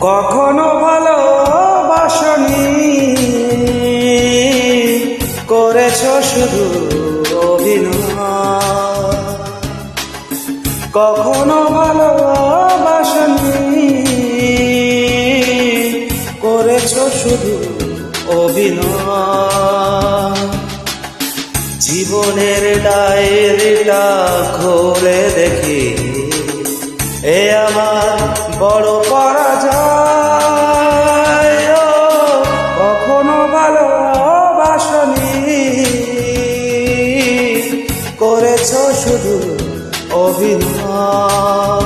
কখনো ভালোবাসনি করেছ শুধু কখনো ভালোবাসনি করেছ শুধু অভিনয়। জীবনের ডায়েরিটা খুলে দেখি। এ আমার বড় পরাজয় কখনো ভালোবাসনি করেছ শুধু অভিনয়।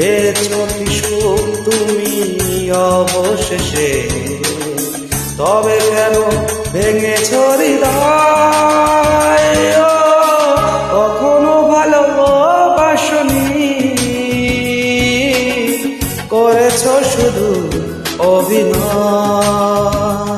পেয়েছ সুখ তুমি অবশেষে। তবে কেন ভেঙে হৃদয়? কখনো ভালোবাসনি করেছ শুধু অভিনয়।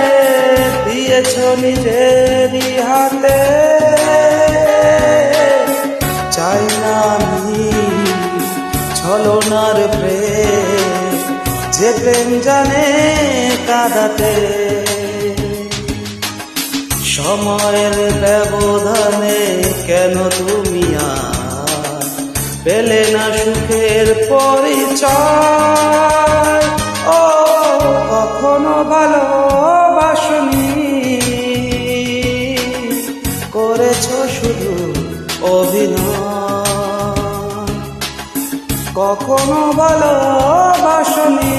দিয়েছ নিজেরই হাতে। চাই না আমি ছলনার প্রেম, যে প্রেম জানে কাদাতে। সময়ের ব্যবধানে কেন তুমি পেলে না সুখের পরিচয়? কখনো ভালোবাসনি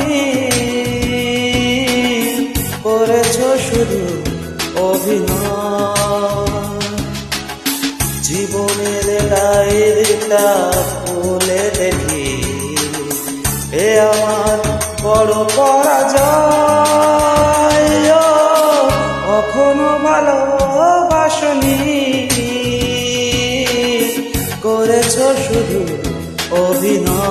করেছ শুধু অভিনয়। জীবনের ডায়েরিটা খুলে দেখি। এ আমার বড় পরাজয়। কখনো ভালোবাসনি করেছ শুধু অভিনয়।